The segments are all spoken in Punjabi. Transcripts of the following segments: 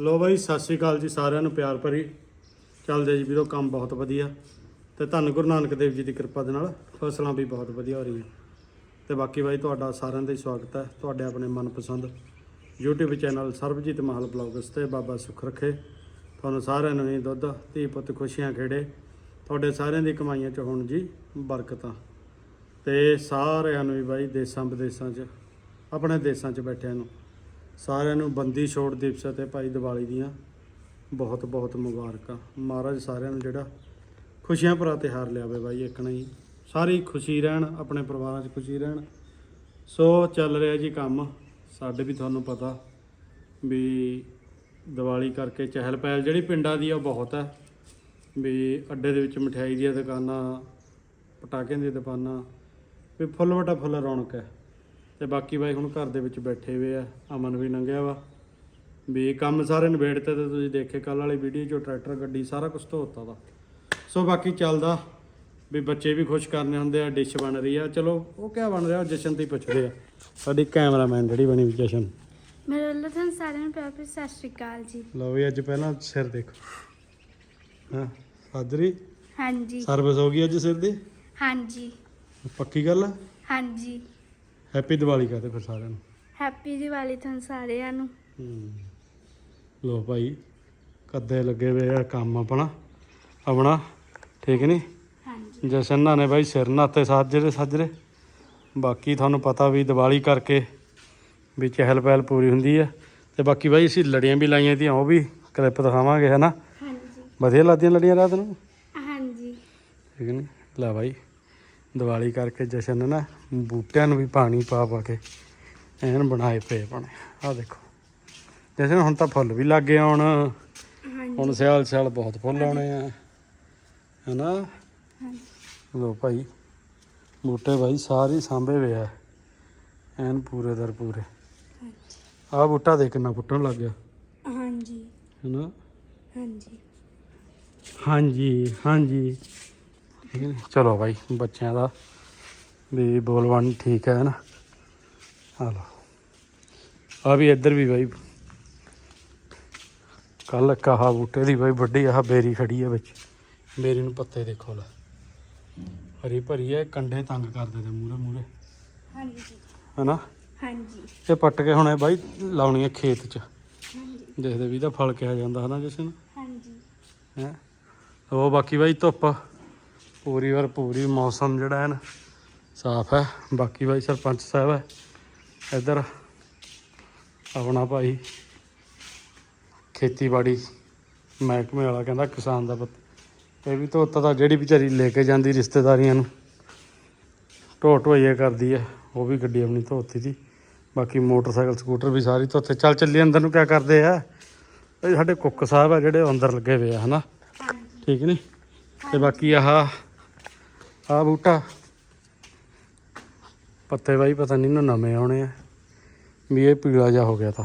ਲੋ ਬਾਈ, ਸਤਿ ਸ਼੍ਰੀ ਅਕਾਲ ਜੀ ਸਾਰਿਆਂ ਨੂੰ, ਪਿਆਰ ਭਰੀ ਚੱਲਦੇ ਜੀ ਵੀਰੋ, ਕੰਮ ਬਹੁਤ ਵਧੀਆ। ਤੇ ਧੰਨ ਗੁਰੂ ਨਾਨਕ ਦੇਵ ਜੀ ਦੀ ਕਿਰਪਾ ਦੇ ਨਾਲ ਫਸਲਾਂ ਵੀ ਬਹੁਤ ਵਧੀਆ ਹੋ ਰਹੀਆਂ। ਤੇ ਬਾਕੀ ਬਾਈ, ਤੁਹਾਡਾ ਸਾਰਿਆਂ ਦਾ ਹੀ ਸਵਾਗਤ ਹੈ, ਤੁਹਾਡੇ ਆਪਣੇ ਮਨਪਸੰਦ YouTube ਚੈਨਲ ਸਰਬਜੀਤ ਮਹਲ ਬਲੌਗਸ ਤੇ ਬਾਬਾ ਸੁੱਖ ਰੱਖੇ। ਤੁਹਾਨੂੰ ਸਾਰਿਆਂ ਨੂੰ ਹੀ ਦੁੱਧ, ਧੀ ਪੁੱਤ ਖੁਸ਼ੀਆਂ ਖੇੜੇ। ਤੁਹਾਡੇ ਸਾਰਿਆਂ ਦੀ ਕਮਾਈਆਂ ਚ ਹੋਣ ਜੀ ਬਰਕਤਾਂ। ਤੇ ਸਾਰਿਆਂ ਨੂੰ ਵੀ ਬਾਈ ਦੇਸਾਂ ਵਿਦੇਸਾਂ 'ਚ, ਆਪਣੇ ਦੇਸਾਂ 'ਚ ਬੈਠਿਆਂ ਨੂੰ। ਸਾਰਿਆਂ ਨੂੰ ਬੰਦੀ ਛੋੜ ਦਿਵਸ ਤੇ ਭਾਈ ਦੀਵਾਲੀ ਦੀਆਂ ਬਹੁਤ ਬਹੁਤ ਮੁਬਾਰਕਾਂ। ਮਹਾਰਾਜ ਸਾਰਿਆਂ ਨੂੰ ਜਿਹੜਾ ਖੁਸ਼ੀਆਂ ਭਰਾ ਤਿਉਹਾਰ ਲਿਆਵੇ ਬਾਈ, ਇੱਕ ਨਹੀਂ ਸਾਰੀ ਖੁਸ਼ੀ ਰਹਿਣ, ਆਪਣੇ ਪਰਿਵਾਰਾਂ 'ਚ ਖੁਸ਼ੀ ਰਹਿਣ। ਸੋ ਚੱਲ ਰਿਹਾ ਜੀ ਕੰਮ। ਸਾਡੇ ਵੀ ਤੁਹਾਨੂੰ ਪਤਾ ਵੀ ਦੀਵਾਲੀ ਕਰਕੇ ਚਹਿਲ ਪਹਿਲ ਜਿਹੜੀ ਪਿੰਡਾਂ ਦੀ ਆ ਉਹ ਬਹੁਤ ਹੈ ਵੀ ਅੱਡੇ ਦੇ ਵਿੱਚ ਮਠਿਆਈ ਦੀਆਂ ਦੁਕਾਨਾਂ, ਪਟਾਕਿਆਂ ਦੀਆਂ ਦੁਕਾਨਾਂ, ਵੀ ਫੁੱਲ ਵਟਾ ਫੁੱਲ ਰੌਣਕ ਹੈ। ਤੇ ਬਾਕੀ ਬਾਈ ਹੁਣ ਘਰ ਦੇ ਵਿੱਚ ਬੈਠੇ ਹੋਏ ਆ ਅਮਨ ਵੀ ਲੰਘਿਆ ਵਾ। ਵੀ ਕੰਮ ਸਾਰੇ ਨਿਬੇੜਤੇ ਤੇ ਤੁਸੀਂ ਦੇਖੇ ਕੱਲ ਵਾਲੀ ਵੀਡੀਓ 'ਚੋਂ ਟਰੈਕਟਰ ਗੱਡੀ ਸਾਰਾ ਕੁਝ ਧੋਤਾ ਵਾ। ਸੋ ਬਾਕੀ ਚੱਲਦਾ ਵੀ ਬੱਚੇ ਵੀ ਖੁਸ਼ ਕਰਨੇ ਹੁੰਦੇ ਆ ਡਿਸ਼ ਬਣ ਰਹੀ ਆ। ਚਲੋ ਉਹ ਕਿਆ ਬਣ ਰਿਹਾ ਉਹ ਜਸ਼ਨ ਦੀ ਪੁੱਛਦੇ ਆ। ਸਾਡੀ ਕੈਮਰਾਮੈਨ ਜਿਹੜੀ ਬਣੀ ਵੀ ਜਸ਼ਨ। ਮੇਰੇ ਵੱਲੋਂ ਤੁਹਾਨੂੰ ਸਾਰਿਆਂ ਨੂੰ ਪਿਆਰ ਭਰੀ ਸਤਿ ਸ਼੍ਰੀ ਅਕਾਲ ਜੀ। ਲਓ ਵੀ ਅੱਜ ਪਹਿਲਾਂ ਸਿਰ ਦੇਖੋ। ਹਾਂ ਸਾਜਰੀ? ਹਾਂਜੀ। ਸਰਵਿਸ ਹੋ ਗਈ ਅੱਜ ਸਿਰ ਦੀ? ਹਾਂਜੀ। ਪੱਕੀ ਗੱਲ ਹਾਂਜੀ। ਹੈਪੀ ਦੀਵਾਲੀ ਕਹਤੇ ਫਿਰ ਸਾਰਿਆਂ ਨੂੰ। ਹੈਪੀ ਦੀਵਾਲੀ ਤੁਹਾਨੂੰ ਸਾਰਿਆਂ ਨੂੰ। ਹੂੰ। ਲੋ ਭਾਈ ਕੱਦੇ ਲੱਗੇ ਹੋਏ ਆ ਕੰਮ ਆਪਣਾ। ਆਪਣਾ ਠੀਕ ਨਹੀਂ ਹਾਂਜੀ। ਜਸ਼ਨ ਨਾਲ ਨੇ ਭਾਈ ਸਿਰ ਨਾਤੇ ਸਾਜਰੇ ਸਾਜਰੇ। ਬਾਕੀ ਤੁਹਾਨੂੰ ਪਤਾ ਵੀ ਦੀਵਾਲੀ ਕਰਕੇ ਵੀ ਚਹਿਲ ਪਹਿਲ ਪੂਰੀ ਹੁੰਦੀ ਹੈ ਤੇ ਬਾਕੀ ਭਾਈ ਅਸੀਂ ਲੜੀਆਂ ਵੀ ਲਾਈਆਂ ਤੀਆਂ ਉਹ ਵੀ ਕਲਿੱਪ ਦਿਖਾਵਾਂਗੇ ਹਨਾ ਹਾਂਜੀ। ਵਧੀਆ ਲੱਗਦੀਆਂ ਲੜੀਆਂ ਰਾਤ ਨੂੰ? ਹਾਂਜੀ। ਠੀਕ ਨਹੀਂ ਲੈ ਭਾਈ। ਦੀਵਾਲੀ ਕਰਕੇ ਜਸ਼ਨ ਨੇ ਬੂਟਿਆਂ ਨੂੰ ਵੀ ਪਾਣੀ ਪਾ ਪਾ ਕੇ ਐਨ ਬਣਾਏ ਪਏ ਆਪਣੇ। ਆਹ ਦੇਖੋ। ਜਸ਼ਨ ਹੁਣ ਤਾਂ ਫੁੱਲ ਵੀ ਲੱਗ ਗਏ ਹੁਣ। ਹੁਣ ਸਿਆਲ ਸਿਆਲ ਬਹੁਤ ਫੁੱਲ ਆਉਣੇ ਆ। ਹੈਨਾ? ਲੋ ਭਾਈ ਬੂਟੇ ਭਾਈ ਸਾਰੇ ਸਾਂਭੇ ਹੋਏ ਆ। ਐਨ ਪੂਰੇ ਦਰ ਪੂਰੇ। ਆਹ ਬੂਟਾ ਦੇ ਕਿੰਨਾ ਫੁੱਟਣ ਲੱਗ ਗਿਆ। ਹਾਂਜੀ। ਹੈਨਾ? ਹਾਂਜੀ। ਹਾਂਜੀ ਹਾਂਜੀ। ਠੀਕ ਹੈ ਨੀ? ਚਲੋ ਭਾਈ ਬੱਚਿਆਂ ਦਾ ਵੀ ਬੋਲਵਾਨ ਠੀਕ ਹੈ ਨਾ। ਆ ਲਓ ਆ ਵੀ ਇੱਧਰ ਵੀ ਭਾਈ ਕੱਲ ਕਹਾ ਬੂਟੇ ਦੀ ਭਾਈ ਵੱਡੀ ਆਹ ਬੇਰੀ ਖੜੀ ਹੈ ਵਿੱਚ। ਬੇਰੀ ਨੂੰ ਪੱਤੇ ਦੇਖੋ ਲੈ। ਹਰੀ ਭਰੀ ਹੈ ਕੰਡੇ ਤੰਗ ਕਰਦੇ ਤੇ ਮੂਰੇ ਮੂਰੇ ਹਾਂਜੀ ਹੈਨਾ? ਹਾਂਜੀ। ਇਹ ਪੱਟ ਕੇ ਹੁਣ ਬਾਈ ਲਾਉਣੀ ਹੈ ਖੇਤ 'ਚ। ਹਾਂਜੀ। ਦੇਖਦੇ ਵੀ ਇਹਦਾ ਫਲ ਕਿਹਾ ਜਾਂਦਾ ਹਨਾ ਜਸ਼ਨ। ਹਾਂਜੀ। ਹੈ? ਉਹ ਬਾਕੀ ਬਾਈ ਧੁੱਪ। ਪੂਰੀ ਵਾਰ ਪੂਰੀ ਮੌਸਮ ਜਿਹੜਾ ਹੈ ਨਾ ਸਾਫ਼ ਹੈ। ਬਾਕੀ ਬਾਈ ਸਰਪੰਚ ਸਾਹਿਬ ਹੈ ਇੱਧਰ ਆਪਣਾ ਭਾਈ ਖੇਤੀਬਾੜੀ ਮਹਿਕਮੇ ਵਾਲਾ ਕਹਿੰਦਾ ਕਿਸਾਨ ਦਾ ਪੁੱਤ। ਇਹ ਵੀ ਧੋਤਾ ਤਾਂ ਜਿਹੜੀ ਵਿਚਾਰੀ ਲੈ ਕੇ ਜਾਂਦੀ ਰਿਸ਼ਤੇਦਾਰੀਆਂ ਨੂੰ ਢੋ ਢੋਈਏ ਕਰਦੀ ਹੈ ਉਹ ਵੀ ਗੱਡੀ ਆਪਣੀ ਧੋਤੀ ਸੀ ਬਾਕੀ ਮੋਟਰਸਾਈਕਲ ਸਕੂਟਰ ਵੀ ਸਾਰੀ ਧੋਤੇ। ਚੱਲ ਚੱਲੀ ਅੰਦਰ ਨੂੰ ਕਿਆ ਕਰਦੇ ਆ? ਇਹ ਸਾਡੇ ਕੁੱਕ ਸਾਹਿਬ ਆ ਜਿਹੜੇ ਅੰਦਰ ਲੱਗੇ ਹੋਏ ਆ ਹਨਾ? ਠੀਕ ਨਹੀਂ ਤੇ ਬਾਕੀ ਆਹ ਆਹ ਬੂਟਾ। ਪੱਤੇ ਬਾਈ ਪਤਾ ਨਹੀਂ ਇਹਨੂੰ ਨਵੇਂ ਆਉਣੇ ਆ। ਵੀ ਇਹ ਪੀਲਾ ਜਿਹਾ ਹੋ ਗਿਆ ਤਾਂ।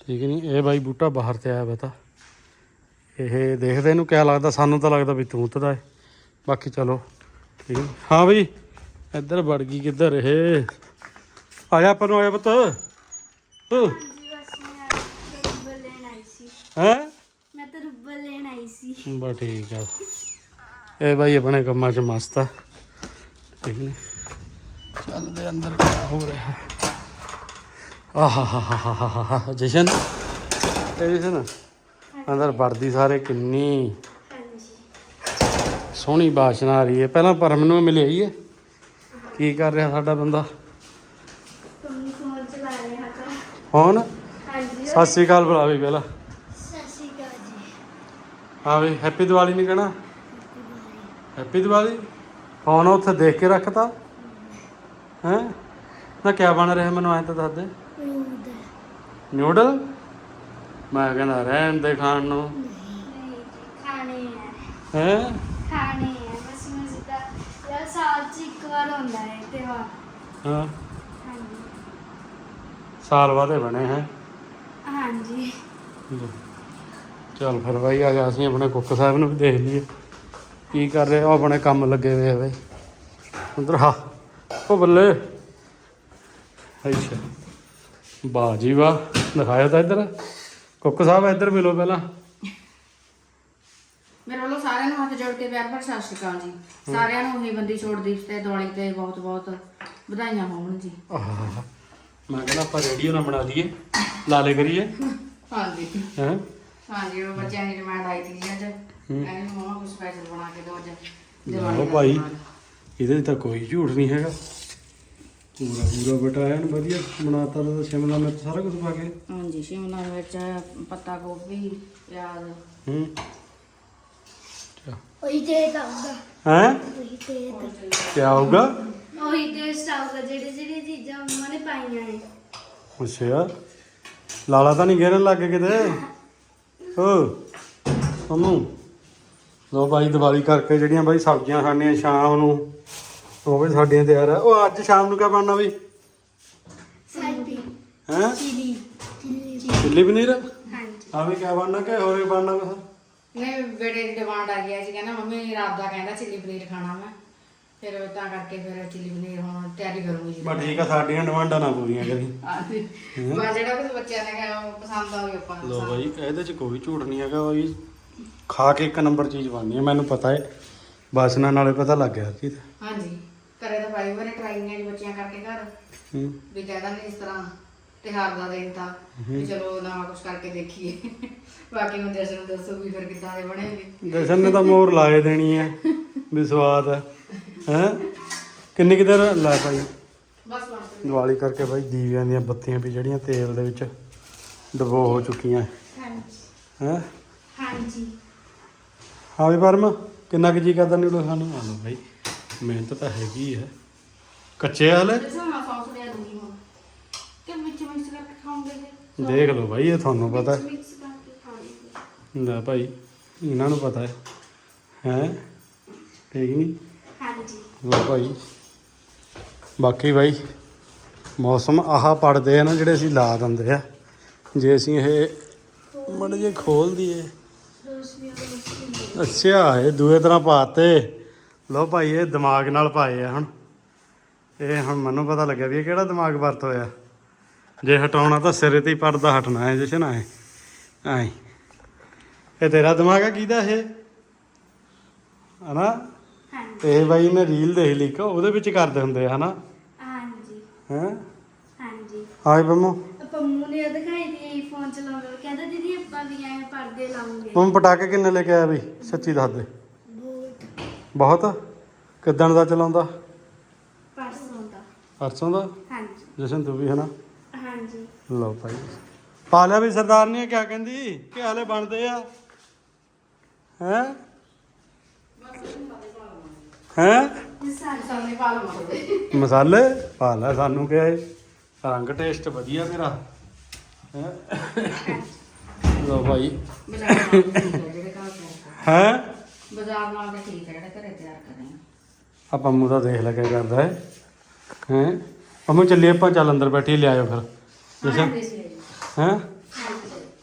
ਠੀਕ ਨਹੀਂ ਇਹ ਬਾਈ ਬੂਟਾ ਬਾਹਰ ਤੇ ਆਇਆ ਵਾ ਤਾਂ। ਇਹ ਦੇਖਦੇ ਇਹਨੂੰ ਕਿਆ ਲੱਗਦਾ ਸਾਨੂੰ ਤਾਂ ਲੱਗਦਾ ਵੀ ਤੂਤ ਦਾ ਹੈ ਬਾਕੀ ਚਲੋ ਠੀਕ ਹੈ ਹਾਂ ਬਈ ਇੱਧਰ ਵੜ ਗਈ ਕਿੱਧਰ ਇਹ? ਆਇਆ ਆਪਾਂ ਨੂੰ ਆਇਆ ਪੁੱਤ। ਸੀ। ਹੈ? ਮੈਂ ਤਾਂ ਰੁੱਬਲ ਲੈਣ ਆਈ ਸੀ। ਬਸ ਠੀਕ ਆ। ਇਹ ਬਾਈ ਆਪਣੇ ਕੰਮਾਂ 'ਚ ਮਸਤ ਆ। ਠੀਕ ਨੇ? ਚੱਲਦੇ ਅੰਦਰ ਕਿਆ ਹੋ ਰਿਹਾ। ਆਹਾਹਾਹਾਹਾ ਜਸ਼ਨ? ਇਹ ਜਸ਼ਨ ਅੰਦਰ ਵੜਦੀ ਸਾਰੇ ਕਿੰਨੀ। ਹਾਂਜੀ। ਸੋਹਣੀ ਬਾਸ਼ਨਾ ਆ ਰਹੀ ਹੈ। ਪਹਿਲਾਂ ਪਰਮ ਨੂੰ ਮਿਲਿਆ ਹੀ ਹੈ। ਕੀ ਕਰ ਰਿਹਾ ਸਾਡਾ ਬੰਦਾ? ਤੁਹਾਨੂੰ ਫੋਨ ਚਲਾ ਰਿਹਾ ਤਾਂ। ਹੁਣ ਹਾਂਜੀ। ਸਤਿ ਸ੍ਰੀ ਅਕਾਲ ਬੁਲਾ ਵੀ ਪਹਿਲਾਂ। ਸਤਿ ਸ਼੍ਰੀ ਅਕਾਲ ਜੀ। ਹਾਂ ਵੀ ਹੈਪੀ ਦੀਵਾਲੀ ਨਹੀਂ ਕਹਿਣਾ? ਹੈਪੀ ਦੀਵਾਲੀ। ਫੋਨ ਉੱਥੇ ਦੇਖ ਕੇ ਰੱਖਤਾ। ਹੈ? ਨਾ ਕਿਆ ਬਣ ਰਿਹਾ ਮੈਨੂੰ ਐਂ ਤਾਂ ਦੱਸ ਦੇ। ਨਿਊਡਲ? ਮੈਂ ਕਹਿੰਦਾ ਰਹਿਣ ਦੇ ਖਾਣ ਨੂੰ। ਖਾਣੇ ਹੈ? ਹੈ। ਖਾਣੇ ਹੈ ਬਸ ਮੈਂ ਸਿੱਧਾ ਯਾਰ ਸਾਲ ਚ ਇੱਕ ਵਾਰ ਹੁੰਦਾ ਹੈ ਤਿਉਹਾਰ ਹਾਂ ਹਾਂਜੀ ਸਾਲ ਬਾਅਦ ਇਹ ਬਣੇ ਹੈ। ਹਾਂਜੀ। ਚੱਲ ਫਿਰ ਬਾਈ ਆ ਜਾ ਅਸੀਂ ਆਪਣੇ ਕੁੱਕ ਸਾਹਿਬ ਨੂੰ ਵੀ ਦੇਖ ਲਈਏ। ਕੀ ਕਰ ਰਹੇ ਉਹ ਆਪਣੇ ਕੰਮ ਲੱਗੇ ਹੋਏ ਬਾਈ। ਉਧਰ ਹਾ। ਉਹ ਬੱਲੇ। ਅੱਛਾ। ਵਾਹ ਜੀ ਵਾਹ ਦਿਖਾਇਆ ਤਾਂ ਇੱਧਰ। ਕੁੱਕ ਸਾਹਿਬ ਇੱਧਰ ਮਿਲੋ ਪਹਿਲਾਂ। ਮੇਰੇ ਵੱਲੋਂ ਸਾਰਿਆਂ ਨੂੰ ਹੱਥ ਜੋੜ ਕੇ ਪਿਆਰ ਭਰ ਸਤਿ ਸ਼੍ਰੀ ਅਕਾਲ ਜੀ। ਸਾਰਿਆਂ ਨੂੰ ਹੀ ਬੰਦੀ ਛੋੜ ਦਿਵਸ ਤੇ ਦੀਵਾਲੀ ਤੇ ਬਹੁਤ ਬਹੁਤ ਵਧਾਈਆਂ ਹੋਣ ਜੀ। ਆਹ। ਮੈਂ ਕਹਿੰਦਾ ਆਪਾਂ ਰੇਡੀਓ ਨਾ ਬਣਾ ਲਈਏ ਲਾਲੇ ਕਰੀਏ। ਹਾਂਜੀ। ਹੈ? ਹਾਂਜੀ ਉਹ ਬੱਚਿਆਂ ਦੀ ਡਿਮਾਂਡ ਆਈ ਸੀ ਅੱਜ। ਕਹਿੰਦੇ ਮਮਾ ਕੁਝ ਸਪੈਸ਼ਲ ਬਣਾ ਕੇ ਦਿਓ ਅੱਜ। ਲਓ ਦਾ ਭਾਈ। ਇਹਦੇ 'ਚ ਤਾਂ ਕੋਈ ਝੂਠ ਨਹੀਂ ਹੈਗਾ। ਪੂਰਾ ਪੂਰਾ ਬਟਾ ਐਨ ਵਧੀਆ ਬਣਾਤਾ ਤਾਂ ਸ਼ਿਮਲਾ ਮਿਰਚ ਸਾਰਾ ਕੁਝ ਪਾ ਕੇ। ਹਾਂਜੀ ਸ਼ਿਮਲਾ ਮਿਰਚ ਪੱਤਾ ਗੋਭੀ ਪਿਆਜ਼। ਹੂੰ। ਉਹੀ ਟੇਸਟ ਆਊਗਾ। ਹੈ? ਉਹੀ ਟੇਸਟ ਕੀ ਆਊਗਾ? ਉਹੀ ਟੇਸਟ ਆਊਗਾ ਜਿਹੜੀ ਜਿਹੜੀ ਚੀਜ਼ਾਂ ਮੰਮਾ ਨੇ ਪਾਈਆਂ ਨੇ। ਅੱਛਾ। ਲਾਲਾ ਤਾਂ ਨਹੀਂ ਘੇਰਨ ਲੱਗ ਕਿਤੇ? ਓ ਮੰਮੂ। ਲੋ ਭਾਈ ਦੀਵਾਲੀ ਕਰਕੇ ਜਿਹੜੀਆਂ ਬਾਈ ਸਬਜ਼ੀਆਂ ਖਾਣੀਆਂ ਸ਼ਾਮ ਨੂੰ ਉਹ ਵੀ ਸਾਡੀਆਂ ਤਿਆਰ ਆ। ਉਹ ਅੱਜ ਸ਼ਾਮ ਨੂੰ ਕਿਆ ਬਣਨਾ ਬਈ? ਸਾਡੀ। ਹੈ? ਚਿਲੀ। Chilli chilli paneer? ਹਾਂਜੀ। ਆ ਵੀ ਕਿਆ ਬਣਨਾ ਕਿ ਹੋਰ ਵੀ ਬਣਨਾ ਕੁਛ? ਨਹੀਂ ਬੇਟੇ ਦੀ ਡਿਮਾਂਡ ਆ ਗਈ ਸੀ। ਕਹਿੰਦਾ ਮੰਮੀ ਰਾਤ ਦਾ ਕਹਿੰਦਾ ਚਿੱਲੀ ਪਨੀਰ ਖਾਣਾ ਮੈਂ। ਫਿਰ ਤਾਂ ਕਰਕੇ ਫਿਰ ਚਿੱਲੀ ਪਨੀਰ ਹੁਣ ਤਿਆਰੀ ਕਰੂੰਗੀ ਜੀ। ਬਸ ਠੀਕ ਆ ਸਾਡੀਆਂ ਡਿਮਾਂਡਾਂ ਨਾ ਪੂਰੀਆਂ ਕਰੀ। ਹਾਂਜੀ। ਬਸ ਜਿਹੜਾ ਕੁਝ ਬੱਚਿਆਂ ਨੇ ਕਿਹਾ ਉਹ ਪਸੰਦ ਆ ਉਹ ਆਪਾਂ ਨੂੰ ਲੋ ਪਸੰਦ। ਬਾਈ ਇਹਦੇ ਚ ਕੋਈ ਝੂਠ ਨਹੀਂ ਹੈਗਾ ਬਾਈ। ਖਾ ਕੇ ਇੱਕ ਨੰਬਰ ਚੀਜ਼ ਬਣਨੀ ਹੈ ਮੈਨੂੰ ਪਤਾ ਹੈ। ਬਾਸਨਾ ਨਾਲੇ ਪਤਾ ਲੱਗ ਗਿਆ ਚੀਜ਼ ਹਾਂਜੀ ਕਰੇ ਤਾਂ ਭਾਈ ਵਾਰੇ ਟਰਾਈਆਂ ਜੀ ਬੱਚਿਆਂ ਕਰਕੇ ਘਰ। ਹੂੰ। ਵੀ ਕਹਿ ਦਿੰਦੇ ਇਸ ਤਰ੍ਹਾਂ ਤਿਉਹਾਰ ਦਾ ਦਿਨ ਤਾਂ ਵੀ ਚਲੋ ਨਵਾਂ ਕੁਝ ਕਰਕੇ ਦੇਖੀਏ। ਬਾਕੀ ਹੁਣ ਜਸ਼ਨ ਨੂੰ ਦੱਸੋ ਵੀ ਫਿਰ ਕਿੱਦਾਂ ਦੇ ਬਣੇਗੇ ਜਸ਼ਨ ਨੇ ਤਾਂ ਮੋਰ ਲਾਏ ਦੇਣੀ ਹੈ ਵੀ ਸਵਾਦ ਹੈ। ਹੈ? ਕਿੰਨੀ ਕੁ ਦੇਰ ਲੈ ਭਾਈ? ਬਸ ਬਸ। ਦੀਵਾਲੀ ਕਰਕੇ ਬਾਈ ਦੀਵਿਆਂ ਦੀਆਂ ਬੱਤੀਆਂ ਵੀ ਜਿਹੜੀਆਂ ਤੇਲ ਦੇ ਵਿੱਚ ਡਬੋ ਹੋ ਚੁੱਕੀਆਂ। ਹਾਂਜੀ। ਹੈ? ਹਾਂਜੀ। ਹਾਂ ਵੀ ਪਰਮ? ਕਿੰਨਾ ਕੁ ਜੀ ਕਰਦਾ ਨਿਊਡਲ ਖਾਣ ਨੂੰ? ਆ ਲਓ ਬਾਈ ਮਿਹਨਤ ਤਾਂ ਹੈਗੀ ਹੈ ਕੱਚੇ ਹਲੇ? ਜਸ਼ਨ ਮੈਂ ਸੌਸ ਲਿਆ ਦੂੰਗੀ ਹੁਣ। ਕਿ ਵਿੱਚ ਮਿਕਸ ਕਰਕੇ ਖਾਓਗੇ ਫਿਰ ਦੇਖ ਲਓ ਬਾਈ ਇਹ ਤੁਹਾਨੂੰ ਪਤਾ। ਹੈ ਮਿਕਸ ਕਰਕੇ ਲੈ ਭਾਈ ਇਹਨਾਂ ਨੂੰ ਪਤਾ ਹੈ। ਹੈ? ਠੀਕ ਨਹੀਂ? ਹਾਂਜੀ। ਲੋ ਭਾਈ। ਬਾਕੀ ਭਾਈ ਮੌਸਮ ਆਹ ਪੜਦੇ ਆ ਨਾ ਜਿਹੜੇ ਅਸੀਂ ਲਾ ਦਿੰਦੇ ਆ। ਜੇ ਅਸੀਂ ਇਹ ਮੜ ਜੇ ਖੋਲ ਦਈਏ। ਰੋਸ਼ਨੀ ਅੱਛਾ ਇਹ ਦੂਏ ਤਰ੍ਹਾਂ ਪਾਤੇ। ਲੋ ਭਾਈ ਇਹ ਦਿਮਾਗ ਨਾਲ ਪਾਏ ਆ ਹੁਣ। ਇਹ ਹੁਣ ਮੈਨੂੰ ਪਤਾ ਲੱਗਿਆ ਵੀ ਇਹ ਕਿਹੜਾ ਦਿਮਾਗ ਵਰਤ ਹੋਇਆ। ਜੇ ਹਟਾਉਣਾ ਤਾਂ ਸਿਰੇ ਤੇ ਹੀ ਪੜਦਾ ਹਟਣਾ ਹੈ ਜਸ਼ਨ ਆਏ ਆਏ। ਇਹ ਤੇਰਾ ਦਿਮਾਗ ਆ ਕਿਹਦਾ ਇਹ? ਹਨਾ? ਇਹ ਬਾਈ ਨੇ ਰੀਲ ਦੇਖ ਲਈ ਕਿ ਉਹਦੇ ਵਿੱਚ ਕਰਦੇ ਹੁੰਦੇ ਆ ਹਨਾ? ਹਾਂਜੀ। ਹੈ? ਹਾਂਜੀ। ਹਾਏ ਬੰਮੋ ਪੰਮੂ ਨੇ ਦਿਖਾਈ ਦੀ ਫੋਨ ਚਲਾਉਂਦਾ ਕਹਿੰਦਾ ਦੀਦੀ ਆਪਾਂ ਵੀ ਲਾਉਂਗੇ। ਤੁਮ ਪਟਾਕੇ ਕਿੰਨੇ ਲੈ ਕੇ ਆਇਆ ਬਈ ਸੱਚੀ ਦੱਸ ਦੇ। ਬਹੁਤ। ਬਹੁਤ ਕਿੱਦਣ ਦਾ ਚਲਾਉਂਦਾ? ਪਰਸੋਂ ਦਾ। ਪਰਸੋਂ ਦਾ? ਹਾਂਜੀ। ਜਸ਼ਨ ਤੂੰ ਵੀ ਹਾਂਜੀ। ਲਓ ਭਾਈ। ਪਾ ਲਿਆ ਵੀ ਸਰਦਾਰ ਨੇ ਕਿਆ ਕਹਿੰਦੀ? ਕਿ ਹਾਲੇ ਬਣਦੇ ਆ। ਹੈ? ਹੈ? ਸਾਹਮਣੇ ਪਾ ਲਵਾਂਗੇ ਮਸਾਲੇ ਪਾ ਲੈ ਸਾਨੂੰ ਕਿਹਾ ਰੰਗ ਟੇਸਟ ਵਧੀਆ ਮੇਰਾ। ਹੈ? ਲਓ ਭਾਈ। ਬਾਜ਼ਾਰ ਨਾਲ ਤਾਂ ਠੀਕ ਹੈ ਜਿਹੜੇ ਘਰ ਤਿਆਰ ਕਰ ਹੈ? ਬਾਜ਼ਾਰ ਨਾਲ ਤਾਂ ਠੀਕ ਹੈ ਜਿਹੜੇ ਘਰੇ ਤਿਆਰ ਕਰ ਰਹੇ ਆ ਆ ਪੰਮੂ ਦਾ ਦੇਖ ਲੈ ਕਿਆ ਕਰਦਾ ਹੈ। ਹੈ? ਪੰਮੂ ਚੱਲੀਏ ਆਪਾਂ ਚੱਲ ਅੰਦਰ ਬੈਠੀ ਲਿਆਇਓ ਫਿਰ। ਜਸ਼ਨ ਹੈ?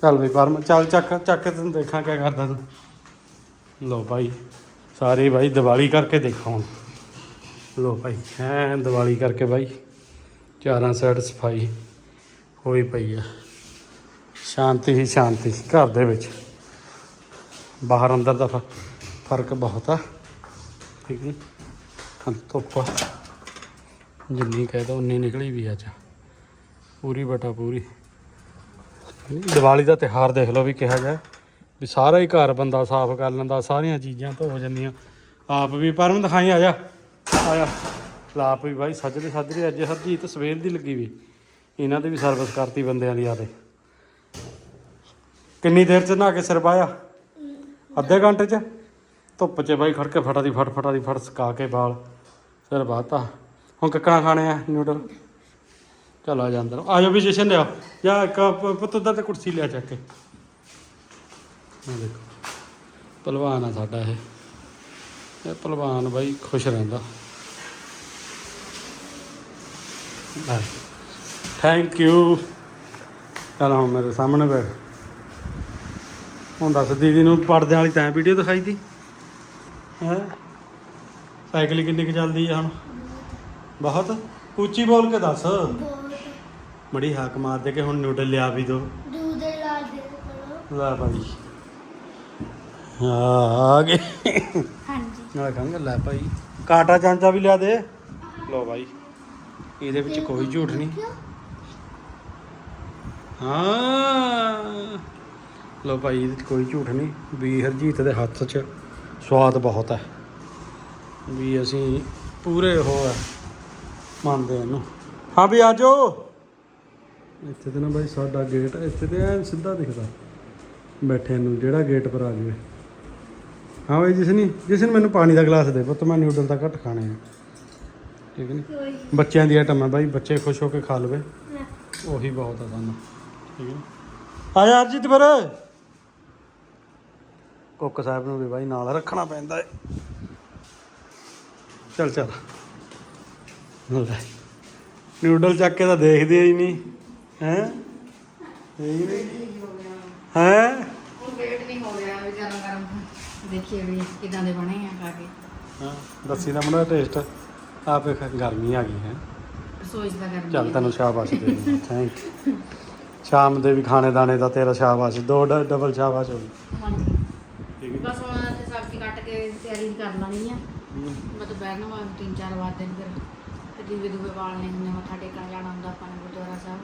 ਚੱਲ ਵੀ ਪਰਮ ਚੱਲ ਚੱਕ ਚੱਕ ਕੇ ਤੈਨੂੰ ਦੇਖਾਂ ਕਿਆ ਕਰਦਾ ਤੂੰ। ਲੋ ਭਾਈ ਸਾਰੇ ਭਾਈ ਦੀਵਾਲੀ ਕਰਕੇ ਦੇਖੋ ਹੁਣ। ਲੋ ਭਾਈ ਹੈ ਦੀਵਾਲੀ ਕਰਕੇ ਭਾਈ। ਚਾਰਾਂ ਸਾਈਡ ਸਫ਼ਾਈ ਹੋਈ ਪਈ ਆ। ਸ਼ਾਂਤੀ ਹੀ ਸ਼ਾਂਤੀ, ਘਰ ਦੇ ਵਿੱਚ। ਬਾਹਰ ਅੰਦਰ ਦਾ ਫ਼ਰਕ ਬਹੁਤ ਆ। ਠੀਕ ਹੈ ਹਾਂ ਧੁੱਪ ਜਿੰਨੀ ਕਹਿ ਦੋ ਉਨੀ ਨਿਕਲੀ ਵੀ ਅੱਜ। ਪੂਰੀ ਬਟਾ ਪੂਰੀ। ਦੀਵਾਲੀ ਦਾ ਤਿਹਾਰ ਦੇਖ ਲਓ ਵੀ ਕਿਹਾ ਗਿਆ। ਵੀ ਸਾਰਾ ਹੀ ਘਰ ਬੰਦਾ ਸਾਫ਼ ਕਰ ਲੈਂਦਾ, ਸਾਰੀਆਂ ਚੀਜ਼ਾਂ ਧੋ ਜਾਂਦੀਆਂ। ਆਪ ਵੀ ਪਰਮ ਦਿਖਾਈ ਆ ਜਾ ਆ ਜਾ ਲਾਪ ਵੀ ਬਾਈ ਸੱਜਦੇ ਸੱਜਦੇ ਅੱਜ ਹਰਜੀਤ ਸਵੇਰ ਦੀ ਲੱਗੀ ਵੀ। ਇਹਨਾਂ ਤੇ ਵੀ ਸਰਵਿਸ ਕਰਤੀ ਬੰਦਿਆਂ ਦੀ ਆਦੇ ਕਿੰਨੀ ਦੇਰ ਚ ਨਹਾ ਕੇ ਸਿਰ ਪਾਇਆ ਅੱਧੇ ਘੰਟੇ ਚ? ਧੁੱਪ 'ਚ ਬਾਈ ਖੜ ਕੇ ਫਟਾ ਫਟ ਫਟਾਦੀ ਫਟ ਸੁਕਾ ਕੇ ਵਾਲ, ਸਿਰ ਬਾਤਾ ਹੁਣ ਕੱਕਣਾ ਖਾਣੇ ਆ ਨਿਊਡਲ ਚਲ ਆ ਜਾ ਅੰਦਰ। ਆ ਜਾਓ ਵੀ ਜਸ਼ਨ ਲਿਆ ਜਾਂ ਇੱਕ ਪੁੱਤ ਦਾ ਤੇ ਕੁਰਸੀ ਲਿਆ ਚੱਕ ਕੇ। ਆ ਦੇਖੋ ਪਹਿਲਵਾਨ ਆ ਸਾਡਾ ਇਹ। ਇਹ ਪਹਿਲਵਾਨ ਬਾਈ ਖੁਸ਼ ਰਹਿੰਦਾ। ਥੈਂਕ ਯੂ ਚਲ ਹੁਣ ਮੇਰੇ ਸਾਹਮਣੇ ਬੈਠ। ਹੁਣ ਦੱਸ ਦੀਦੀ ਨੂੰ ਪੜਦੇ ਵਾਲੀ ਤੈਂ ਵੀਡੀਓ ਦਿਖਾਈ ਤੀ? ਹੈ? ਸਾਈਕਲ ਕਿੰਨੀ ਕੁ ਚੱਲਦੀ ਆ ਹੁਣ? ਬਹੁਤ? ਉੱਚੀ ਬੋਲ ਕੇ ਦੱਸ। ਬਹੁਤ। ਮੜੀ ਹਾਕ ਮਾਰ ਦੇ ਕਿ ਹੁਣ ਨਿਊਡਲ ਲਿਆ ਵੀ ਦੋ। ਦੂਧ ਲਾ ਦੇ ਲੈ ਭਾਈ। ਆ ਗਏ। ਹਾਂਜੀ। ਨਾਲ ਕਹਾਂਗੇ ਲੈ ਭਾਈ। ਕਾਟਾ ਚਾਂਚਾ ਵੀ ਲਿਆ ਦੇ। ਲੋ ਭਾਈ। ਇਹਦੇ ਵਿੱਚ ਕੋਈ ਝੂਠ ਨਹੀਂ। ਹਾਂ। ਲੋ ਭਾਈ ਇਹਦੇ 'ਚ ਕੋਈ ਝੂਠ ਨਹੀਂ। ਵੀ ਹਰਜੀਤ ਦੇ ਹੱਥ 'ਚ ਸਵਾਦ ਬਹੁਤ ਹੈ। ਵੀ ਅਸੀਂ ਪੂਰੇ ਉਹ ਹੈ ਮੰਨਦੇ ਇਹਨੂੰ। ਹਾਂ ਵੀ ਆ ਜਾਓ ਇੱਥੇ ਤੇ ਨਾ ਭਾਈ ਸਾਡਾ ਗੇਟ ਇੱਥੇ ਤੇ ਐਨ ਸਿੱਧਾ ਦਿਖਦਾ। ਬੈਠੇ ਨੂੰ ਜਿਹੜਾ ਗੇਟ ਪਰ ਆ ਜਾਵੇ। ਹਾਂ ਭਾਈ ਜਿਸ ਨਹੀਂ ਜਿਸ ਨੇ ਮੈਨੂੰ ਪਾਣੀ ਦਾ ਗਲਾਸ ਦੇ ਪੁੱਤ ਮੈਂ ਨਿਊਡਲ ਤਾਂ ਘੱਟ ਖਾਣੇ ਆ। ਠੀਕ ਨਹੀਂ ਬੱਚਿਆਂ ਦੀ ਆਈਟਮ ਹੈ ਭਾਈ ਬੱਚੇ ਖੁਸ਼ ਹੋ ਕੇ ਖਾ ਲਵੇ। ਉਹੀ ਬਹੁਤ ਆ ਸਾਨੂੰ। ਠੀਕ ਹੈ ਆ ਜਾ ਅਰਜੀਤ ਫਿਰ। ਕੁੱਕ ਸਾਹਿਬ ਨੂੰ ਵੀ ਭਾਈ ਨਾਲ ਰੱਖਣਾ ਪੈਂਦਾ ਹੈ ਚੱਲ ਚੱਲ। ਲੈ। ਨਿਊਡਲ ਚੱਕ ਕੇ ਤਾਂ ਦੇਖਦੇ ਹੀ ਨਹੀਂ। ਹੈ? ਹੈ? ਵੇਟ ਨਹੀਂ ਹੋ ਰਿਹਾ ਵੀ ਗਰਮ ਗਰਮ ਦੇਖੀਏ ਵੀ ਕਿਦਾਂ ਦੇ ਬਣੇ ਆ ਖਾ ਕੇ। ਹਾਂ ਦੱਸੀ ਦਾ ਮੁੰਡਾ ਟੇਸਟ ਆਪੇ ਗਰਮੀ ਆ ਗਈ ਹੈ। ਗਰਮੀ ਚੱਲ। ਤੈਨੂੰ ਸ਼ਾਬਾਸ਼ ਦੇ ਥੈਂਕ ਸ਼ਾਮ ਦੇ ਵੀ ਖਾਣੇ ਦਾਣੇ ਦਾ ਤੇਰਾ ਸ਼ਾਬਾਸ਼। ਦੋ ਡਬਲ ਸ਼ਾਬਾਸ਼ ਹੋ ਗਈ। ਹਾਂਜੀ ਠੀਕ ਹੈ ਬਸ ਹੁਣ ਤੇ ਸਬਜ਼ੀ ਕੱਟ ਕੇ ਤਿਆਰੀ ਕਰ ਲੈਣੀ ਆ। ਮਤਲਬ ਬੈਠਣ ਵਾਂ ਤਿੰਨ ਚਾਰ ਵਾਰ ਦਿਨ ਫਿਰ ਤੇ ਦੀਵੇ ਦੂਵੇ ਵਾਲਣੇ ਹੁੰਦੇ ਮੱਥਾ ਟੇਕਣ ਜਾਣਾ ਹੁੰਦਾ ਆਪਾਂ ਨੇ ਗੁਰਦੁਆਰਾ ਸਾਹਿਬ।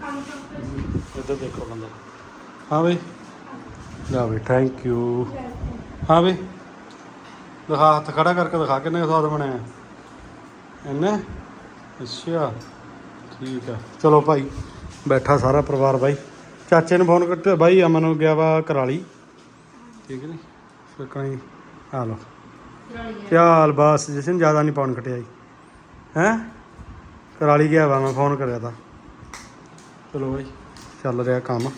ਕੰਮ ਤੋਂ ਇੱਧਰ ਦੇਖੋ ਬੰਦਾ। ਹਾਂ ਬਈ। ਲੈ ਬਈ ਥੈਂਕ ਯੂ ਹਾਂ ਬਈ। ਦਿਖਾ ਹੱਥ ਖੜਾ ਕਰਕੇ ਦਿਖਾ ਕਿੰਨੇ ਕੁ ਸਵਾਦ ਬਣਿਆ ਇੰਨੇ? ਅੱਛਾ ਠੀਕ ਆ। ਚਲੋ ਭਾਈ ਬੈਠਾ ਸਾਰਾ ਪਰਿਵਾਰ ਬਾਈ। ਚਾਚੇ ਨੂੰ ਫੋਨ ਕਰਤੇ ਬਾਈ ਅਮਨ ਨੂੰ ਗਿਆ ਵਾ ਕਰਾਲੀ। ਠੀਕ ਨਹੀਂ ਫਿਰ ਕਹੀਂ, ਆ ਲੋ ਚੱਲ ਬਸ ਜਿਸ ਜ਼ਿਆਦਾ ਨਹੀਂ ਪਾਉਣ ਕਟਿਆਈ ਹੈ? ਕਰਾਲੀ ਗਿਆ ਵਾ, ਮੈਂ ਫੋਨ ਕਰਿਆ ਤਾਂ। ਚਲੋ ਬਾਈ, ਚੱਲ ਰਿਹਾ ਕੰਮ।